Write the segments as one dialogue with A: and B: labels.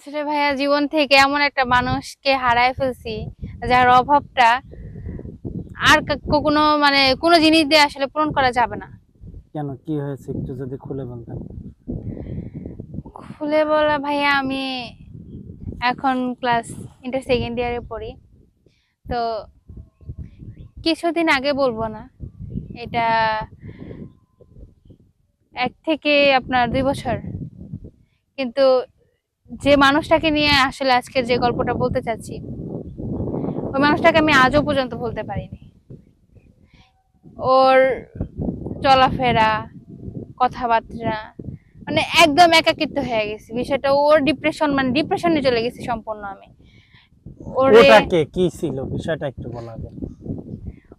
A: আসলে ভাইয়া জীবন থেকে এমন একটা মানুষকে হারায় ফেলছি যার অভাবটা আর কা- কখনো মানে কোনো জিনিস দিয়ে আসলে পূরণ করা যাবে না।
B: কেন? কি হয়েছে একটু যদি খুলে বলতেন।
A: খুলে বলা ভাইয়া আমি এখন ক্লাস ইন্টার সেকেন্ড ইয়ারে পড়ি। তো কিছুদিন আগে বলব না এটা এক থেকে আপনার দুই বছর। কিন্তু যে মানুষটাকে নিয়ে আসলে আজকের যে গল্পটা বলতে চাচ্ছি ওই মানুষটাকে আমি আজও পর্যন্ত বলতে পারিনি। ওর চলাফেরা কথাবার্তা মানে একদম একাকিত্ব হয়ে গেছে। বিষয়টা ওর ডিপ্রেশন মানে ডিপ্রেশনে চলে গেছি সম্পূর্ণ আমি। ওরে
B: ওটাকে কি ছিল? বিষয়টা একটু বলা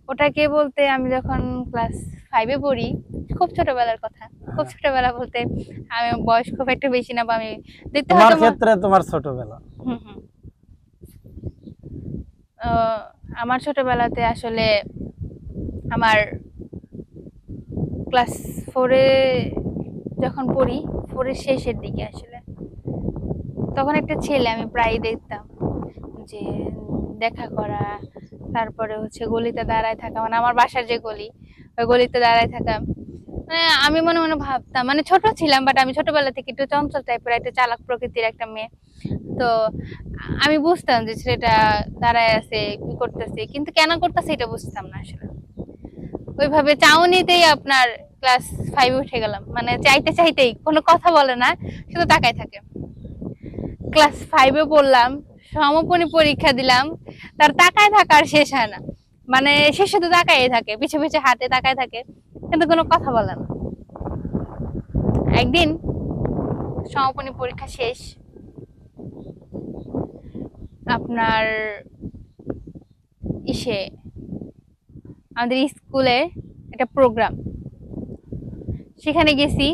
A: ওটাকে বলতে আমি যখন ক্লাস ফাইভে পড়ি খুব ছোটবেলার কথা। খুব ছোটবেলা বলতে আমি বয়স খুব একটা বেশি না বা আমি দেখতে
B: তোমার ক্ষেত্রে তোমার ছোটবেলা।
A: আমার ছোটবেলাতে আসলে আমার ক্লাস ফোরে যখন পড়ি ফোরের শেষের দিকে আসলে। তখন একটা ছেলে আমি প্রায় দেখতাম যে দেখা করা তারপরে হচ্ছে গলিতে দাঁড়ায় থাকা মানে আমার বাসার যে গলি ওই গলিতে দাঁড়ায় থাকা আমি মনে মনে ভাবতাম। মানে ছোট ছিলাম বাট আমি ছোটবেলা থেকে একটু চঞ্চল টাইপের একটা চালাক প্রকৃতির একটা মেয়ে। তো আমি বুঝতাম যে ছেলেটা দাঁড়ায় আছে, কি করতেছে, কিন্তু কেন করতেছে এটা বুঝতাম না আসলে। ওইভাবে চাউনিতেই আপনার ক্লাস ফাইভে উঠে গেলাম। মানে চাইতে চাইতেই, কোনো কথা বলে না, শুধু তাকায় থাকে। ক্লাস ফাইভে পড়লাম সমাপনী পরীক্ষা দিলাম, তার তাকায় থাকার শেষ হয় না। মানে সে শুধু তাকায় থাকে, পিছে পিছে হাতে তাকায় থাকে। কিন্তু কোনো কথা বলে না। একদিন সমাপনী পরীক্ষা শেষ। আপনার ইসে, আমাদের স্কুলে একটা প্রোগ্রাম। সেখানে গেছি।